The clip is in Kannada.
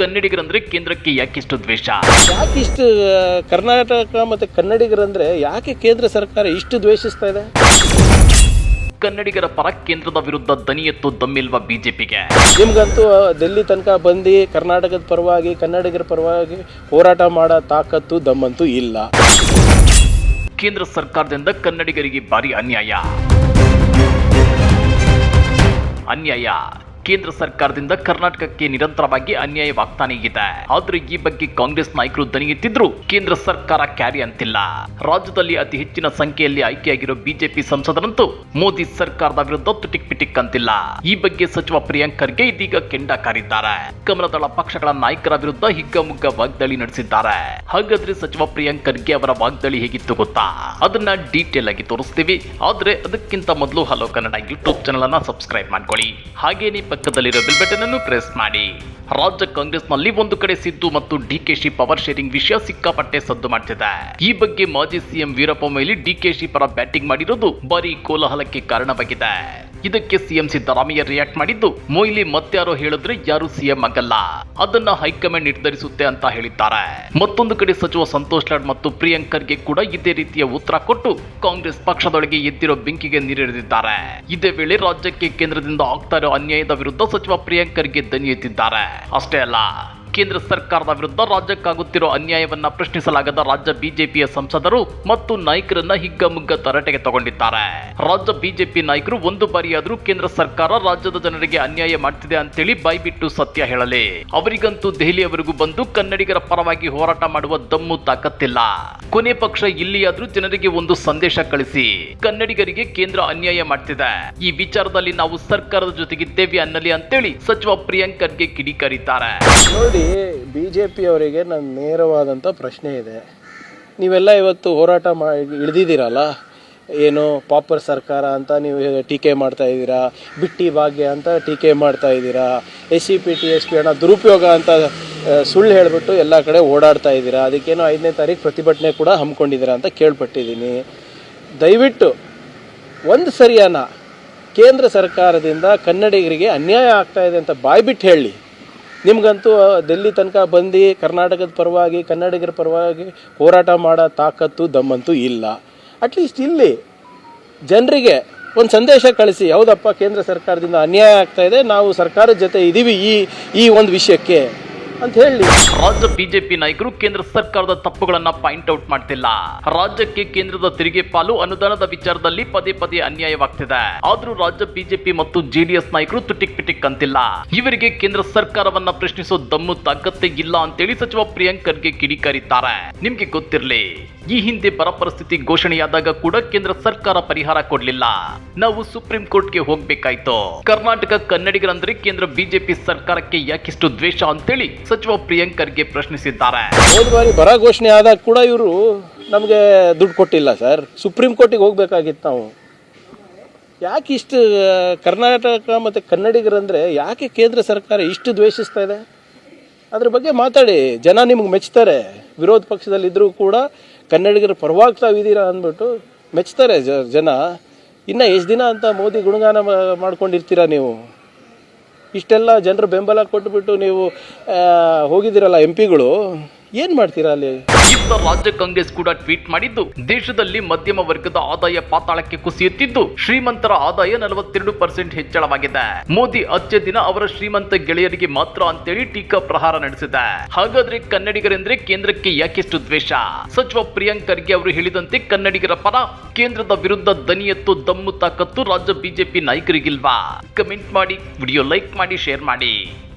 ಕನ್ನಡಿಗರಂದ್ರೆ ಕೇಂದ್ರಕ್ಕೆ ಯಾಕಿಷ್ಟು ದ್ವೇಷ? ಯಾಕೆ ಇಷ್ಟು ಕರ್ನಾಟಕ ಮತ್ತು ಕನ್ನಡಿಗರಂದ್ರೆ ಯಾಕೆ ಕೇಂದ್ರ ಸರ್ಕಾರ ಇಷ್ಟು ದ್ವೇಷಿಸ್ತಾ ಇದೆ? ಕನ್ನಡಿಗರ ಪರ ಕೇಂದ್ರದ ವಿರುದ್ಧ ದನಿ ಎತ್ತು ದಮ್ಮಿಲ್ವ ಬಿಜೆಪಿಗೆ? ನಿಮ್ಗಂತೂ ಡೆಲ್ಲಿ ತನಕ ಬಂದು ಕರ್ನಾಟಕದ ಪರವಾಗಿ ಕನ್ನಡಿಗರ ಪರವಾಗಿ ಹೋರಾಟ ಮಾಡೋ ತಾಕತ್ತು ದಮ್ಮಂತೂ ಇಲ್ಲ. ಕೇಂದ್ರ ಸರ್ಕಾರದಿಂದ ಕನ್ನಡಿಗರಿಗೆ ಭಾರಿ ಅನ್ಯಾಯ. ಅನ್ಯಾಯ. ಕೇಂದ್ರ ಸರ್ಕಾರದಿಂದ ಕರ್ನಾಟಕಕ್ಕೆ ನಿರಂತರವಾಗಿ ಅನ್ಯಾಯವಾಗ್ತಾನೆ ಇದೆ. ಆದ್ರೆ ಈ ಬಗ್ಗೆ ಕಾಂಗ್ರೆಸ್ ನಾಯಕರು ದನಿ ಎತ್ತಿದ್ರು ಕೇಂದ್ರ ಸರ್ಕಾರ ಕ್ಯಾರಿ ಅಂತಿಲ್ಲ. ರಾಜ್ಯದಲ್ಲಿ ಅತಿ ಹೆಚ್ಚಿನ ಸಂಖ್ಯೆಯಲ್ಲಿ ಆಯ್ಕೆಯಾಗಿರೋ ಬಿಜೆಪಿ ಸಂಸದರಂತೂ ಮೋದಿ ಸರ್ಕಾರದ ವಿರುದ್ಧ ತುಟಿಕ್ ಪಿಟಿಕ್ ಅಂತಿಲ್ಲ. ಈ ಬಗ್ಗೆ ಸಚಿವ ಪ್ರಿಯಾಂಕ್ ಖರ್ಗೆ ಇದೀಗ ಕೆಂಡ ಕಾರಿದ್ದಾರೆ. ಕಮಲದಳ ಪಕ್ಷಗಳ ನಾಯಕರ ವಿರುದ್ಧ ಹಿಗ್ಗಮುಗ್ಗ ವಾಗ್ದಾಳಿ ನಡೆಸಿದ್ದಾರೆ. ಹಾಗಾದ್ರೆ ಸಚಿವ ಪ್ರಿಯಾಂಕ್ ಖರ್ಗೆ ಅವರ ವಾಗ್ದಾಳಿ ಹೇಗಿತ್ತು ಗೊತ್ತಾ? ಅದನ್ನ ಡೀಟೇಲ್ ಆಗಿ ತೋರಿಸ್ತೀವಿ. ಆದ್ರೆ ಅದಕ್ಕಿಂತ ಮೊದಲು ಹಲೋ ಕನ್ನಡ ಯೂಟ್ಯೂಬ್ ಚಾನಲ್ ಅನ್ನ ಸಬ್ಸ್ಕ್ರೈಬ್ ಮಾಡ್ಕೊಳ್ಳಿ. ಹಾಗೇನೇ ಪಕ್ಕದಲ್ಲಿರೋ ಬಿಲ್ ಬಟನ್ ಅನ್ನು ಪ್ರೆಸ್ ಮಾಡಿ. ರಾಜ್ಯ ಕಾಂಗ್ರೆಸ್ನಲ್ಲಿ ಒಂದು ಕಡೆ ಸಿದ್ದು ಮತ್ತು ಡಿಕೆಶಿ ಪವರ್ ಶೇರಿಂಗ್ ವಿಷಯ ಸಿಕ್ಕಾಪಟ್ಟೆ ಸದ್ದು ಮಾಡ್ತಿದೆ. ಈ ಬಗ್ಗೆ ಮಾಜಿ ಸಿಎಂ ವೀರಪ್ಪ ಮೊಯ್ಲಿ ಡಿಕೆಶಿ ಪರ ಬ್ಯಾಟಿಂಗ್ ಮಾಡಿರೋದು ಬರೀ ಕೋಲಾಹಲಕ್ಕೆ ಕಾರಣವಾಗಿದೆ. ಇದಕ್ಕೆ ಸಿಎಂ ಸಿದ್ದರಾಮಯ್ಯ ರಿಯಾಕ್ಟ್ ಮಾಡಿದ್ದು. ಮೊಯ್ಲಿ ಮತ್ತಾರೋ ಹೇಳಿದ್ರೆ ಯಾರು ಸಿಎಂ ಆಗಲ್ಲ. ಅದನ್ನ ಹೈಕಮಾಂಡ್ ನಿರ್ಧರಿಸುತ್ತೆ ಅಂತ ಹೇಳಿದ್ದಾರೆ. ಮತ್ತೊಂದು ಕಡೆ ಸಚಿವ ಸಂತೋಷ್ ಲಾಡ್ ಮತ್ತು ಪ್ರಿಯಾಂಕರ್ಗೆ ಕೂಡ ಇದೇ ರೀತಿಯ ಉತ್ತರ ಕೊಟ್ಟು ಕಾಂಗ್ರೆಸ್ ಪಕ್ಷದೊಳಗೆ ಎದ್ದಿರೋ ಬೆಂಕಿಗೆ ನೀರೆರೆದಿದ್ದಾರೆ ಇದೇ ವೇಳೆ ರಾಜ್ಯಕ್ಕೆ ಕೇಂದ್ರದಿಂದ ಆಗ್ತಾ ಇರೋ ಅನ್ಯಾಯದ ವಿರುದ್ಧ ಸಚಿವ ಪ್ರಿಯಾಂಕರ್ಗೆ ದನಿ ಎತ್ತಿದ್ದಾರೆ. ಅಷ್ಟೇ ಅಲ್ಲ. ಕೇಂದ್ರ ಸರ್ಕಾರದ ವಿರುದ್ಧ ರಾಜ್ಯಕ್ಕಾಗುತ್ತಿರುವ ಅನ್ಯಾಯವನ್ನ ಪ್ರಶ್ನಿಸಲಾಗದ ರಾಜ್ಯ ಬಿಜೆಪಿಯ ಸಂಸದರು ಮತ್ತು ನಾಯಕರನ್ನ ಹಿಗ್ಗಮುಗ್ಗ ತರಾಟೆಗೆ ತಗೊಂಡಿದ್ದಾರೆ. ರಾಜ್ಯ ಬಿಜೆಪಿ ನಾಯಕರು ಒಂದು ಬಾರಿಯಾದರೂ ಕೇಂದ್ರ ಸರ್ಕಾರ ರಾಜ್ಯದ ಜನರಿಗೆ ಅನ್ಯಾಯ ಮಾಡ್ತಿದೆ ಅಂತೇಳಿ ಬಾಯ್ಬಿಟ್ಟು ಸತ್ಯ ಹೇಳಲಿ. ಅವರಿಗಂತೂ ದೆಹಲಿಯವರೆಗೂ ಬಂದು ಕನ್ನಡಿಗರ ಪರವಾಗಿ ಹೋರಾಟ ಮಾಡುವ ದಮ್ಮು ತಾಕತ್ತಿಲ್ಲ. ಕೊನೆ ಪಕ್ಷ ಇಲ್ಲಿಯಾದ್ರೂ ಜನರಿಗೆ ಒಂದು ಸಂದೇಶ ಕಳಿಸಿ. ಕನ್ನಡಿಗರಿಗೆ ಕೇಂದ್ರ ಅನ್ಯಾಯ ಮಾಡ್ತಿದೆ. ಈ ವಿಚಾರದಲ್ಲಿ ನಾವು ಸರ್ಕಾರದ ಜೊತೆಗಿದ್ದೇವೆ ಅನ್ನಲಿ ಅಂತೇಳಿ ಸಚಿವ ಪ್ರಿಯಾಂಕ್ ಖರ್ಗೆ ಕಿಡಿಕಾರಿದ್ದಾರೆ. ನೋಡಿ ಬಿಜೆಪಿ ಅವರಿಗೆ ನನ್ನ ನೇರವಾದಂತ ಪ್ರಶ್ನೆ ಇದೆ. ನೀವೆಲ್ಲ ಇವತ್ತು ಹೋರಾಟ ಮಾಡಿ ಇಳಿದಿದ್ದೀರಲ್ಲ? ಏನು, ಪಾಪರ್ ಸರ್ಕಾರ ಅಂತ ನೀವು ಟೀಕೆ ಮಾಡ್ತಾ ಇದ್ದೀರಾ? ಬಿಟ್ಟಿ ಭಾಗ್ಯ ಅಂತ ಟೀಕೆ ಮಾಡ್ತಾ ಇದ್ದೀರಾ? S C P T S P ಹಣ ದುರುಪಯೋಗ ಅಂತ ಸುಳ್ಳು ಹೇಳಿಬಿಟ್ಟು ಎಲ್ಲ ಕಡೆ ಓಡಾಡ್ತಾ ಇದ್ದೀರಾ? ಅದಕ್ಕೇನು ಐದನೇ ತಾರೀಕು ಪ್ರತಿಭಟನೆ ಕೂಡ ಹಮ್ಮಿಕೊಂಡಿದ್ದೀರಾ ಅಂತ ಕೇಳ್ಪಟ್ಟಿದ್ದೀನಿ. ದಯವಿಟ್ಟು ಒಂದು ಸರಿಯಾನ ಕೇಂದ್ರ ಸರ್ಕಾರದಿಂದ ಕನ್ನಡಿಗರಿಗೆ ಅನ್ಯಾಯ ಆಗ್ತಾ ಇದೆ ಅಂತ ಬಾಯ್ಬಿಟ್ಟು ಹೇಳಿ. ನಿಮಗಂತೂ ದೆಲ್ಲಿ ತನಕ ಬಂದು ಕರ್ನಾಟಕದ ಪರವಾಗಿ, ಕನ್ನಡಿಗರ ಪರವಾಗಿ ಹೋರಾಟ ಮಾಡೋ ತಾಕತ್ತು ದಮ್ಮಂತೂ ಇಲ್ಲ. ಅಟ್ಲೀಸ್ಟ್ ಇಲ್ಲಿ ಜನರಿಗೆ ಒಂದು ಸಂದೇಶ ಕಳಿಸಿ, ಹೌದಪ್ಪ, ಕೇಂದ್ರ ಸರ್ಕಾರದಿಂದ ಅನ್ಯಾಯ ಆಗ್ತಾ ಇದೆ, ನಾವು ಸರ್ಕಾರದ ಜೊತೆ ಇದ್ದೀವಿ ಈ ಈ ಒಂದು ವಿಷಯಕ್ಕೆ. ಅಂತ ಹೇಳಿ. ರಾಜ್ಯ ಬಿಜೆಪಿ ನಾಯಕರು ಕೇಂದ್ರ ಸರ್ಕಾರದ ತಪ್ಪುಗಳನ್ನ ಪಾಯಿಂಟ್ ಔಟ್ ಮಾಡ್ತಿಲ್ಲ. ರಾಜ್ಯಕ್ಕೆ ಕೇಂದ್ರದ ತೆರಿಗೆ ಪಾಲು ಅನುದಾನದ ವಿಚಾರದಲ್ಲಿ ಪದೇ ಪದೇ ಅನ್ಯಾಯವಾಗ್ತಿದೆ. ಆದ್ರೂ ರಾಜ್ಯ ಬಿಜೆಪಿ ಮತ್ತು ಜೆಡಿಎಸ್ ನಾಯಕರು ತುಟಿಕ್ ಪಿಟಿಕ್ ಅಂತಿಲ್ಲ. ಇವರಿಗೆ ಕೇಂದ್ರ ಸರ್ಕಾರವನ್ನ ಪ್ರಶ್ನಿಸೋ ದಮ್ಮು ತಾಕತ್ತೆ ಇಲ್ಲ ಅಂತೇಳಿ ಸಚಿವ ಪ್ರಿಯಾಂಕ್ ಖರ್ಗೆ ಕಿಡಿಕಾರಿದ್ದಾರೆ. ನಿಮ್ಗೆ ಗೊತ್ತಿರ್ಲಿ, ಈ ಹಿಂದೆ ಬರ ಪರಿಸ್ಥಿತಿ ಘೋಷಣೆಯಾದಾಗ ಕೂಡ ಕೇಂದ್ರ ಸರ್ಕಾರ ಪರಿಹಾರ ಕೊಡ್ಲಿಲ್ಲ. ನಾವು ಸುಪ್ರೀಂ ಕೋರ್ಟ್ಗೆ ಹೋಗ್ಬೇಕಾಯ್ತು. ಕರ್ನಾಟಕ ಕನ್ನಡಿಗರಂದ್ರೆ ಕೇಂದ್ರ ಬಿಜೆಪಿ ಸರ್ಕಾರಕ್ಕೆ ಯಾಕಿಷ್ಟು ದ್ವೇಷ ಅಂತೇಳಿ ಸಚಿವ ಪ್ರಿಯಾಂಕ್ ಖರ್ಗೆ ಪ್ರಶ್ನಿಸಿದ್ದಾರೆ. ಹೋದ ಬಾರಿ ಬರ ಘೋಷಣೆ ಆದಾಗ ಕೂಡ ಇವರು ನಮಗೆ ದುಡ್ಡು ಕೊಟ್ಟಿಲ್ಲ ಸರ್. ಸುಪ್ರೀಂ ಕೋರ್ಟಿಗೆ ಹೋಗ್ಬೇಕಾಗಿತ್ತು ನಾವು. ಯಾಕೆ ಇಷ್ಟು, ಕರ್ನಾಟಕ ಮತ್ತು ಕನ್ನಡಿಗರಂದರೆ ಯಾಕೆ ಕೇಂದ್ರ ಸರ್ಕಾರ ಇಷ್ಟು ದ್ವೇಷಿಸ್ತಾ ಇದೆ? ಅದ್ರ ಬಗ್ಗೆ ಮಾತಾಡಿ. ಜನ ನಿಮ್ಗೆ ಮೆಚ್ತಾರೆ. ವಿರೋಧ ಪಕ್ಷದಲ್ಲಿದ್ದರೂ ಕೂಡ ಕನ್ನಡಿಗರ ಪರವಾಗಿ ತಾವಿದ್ದೀರಾ ಅಂದ್ಬಿಟ್ಟು ಮೆಚ್ತಾರೆ ಜನ. ಇನ್ನು ಎಷ್ಟು ದಿನ ಅಂತ ಮೋದಿ ಗುಣಗಾನ ಮಾಡ್ಕೊಂಡಿರ್ತೀರಾ ನೀವು? ಇಷ್ಟೆಲ್ಲ ಜನರು ಬೆಂಬಲ ಕೊಟ್ಬಿಟ್ಟು ನೀವು ಹೋಗಿದ್ದೀರಲ್ಲ ಎಂ ಪಿಗಳು ಏನು ಮಾಡ್ತೀರಾ ಅಲ್ಲಿ? ಇತ್ತ ರಾಜ್ಯ ಕಾಂಗ್ರೆಸ್ ಕೂಡ ಟ್ವೀಟ್ ಮಾಡಿದ್ದು, ದೇಶದಲ್ಲಿ ಮಧ್ಯಮ ವರ್ಗದ ಆದಾಯ ಪಾತಾಳಕ್ಕೆ ಕುಸಿಯುತ್ತಿದ್ದು ಶ್ರೀಮಂತರ ಆದಾಯ ನಲವತ್ತೆರಡು ಪರ್ಸೆಂಟ್ ಹೆಚ್ಚಳವಾಗಿದೆ. ಮೋದಿ ಅಚ್ಚೆ ದಿನ ಅವರ ಶ್ರೀಮಂತ ಗೆಳೆಯರಿಗೆ ಮಾತ್ರ ಅಂತೇಳಿ ಟೀಕಾ ಪ್ರಹಾರ ನಡೆಸಿದೆ. ಹಾಗಾದ್ರೆ ಕನ್ನಡಿಗರೆಂದ್ರೆ ಕೇಂದ್ರಕ್ಕೆ ಯಾಕೆಷ್ಟು ದ್ವೇಷ? ಸಚಿವ ಪ್ರಿಯಾಂಕ್ ಖರ್ಗೆ ಅವರು ಹೇಳಿದಂತೆ ಕನ್ನಡಿಗರ ಪರ ಕೇಂದ್ರದ ವಿರುದ್ಧ ದನಿ ಎತ್ತು, ದಮ್ಮು ತಾಕತ್ತು ರಾಜ್ಯ ಬಿಜೆಪಿ ನಾಯಕರಿಗಿಲ್ವಾ? ಕಮೆಂಟ್ ಮಾಡಿ, ವಿಡಿಯೋ ಲೈಕ್ ಮಾಡಿ, ಶೇರ್ ಮಾಡಿ.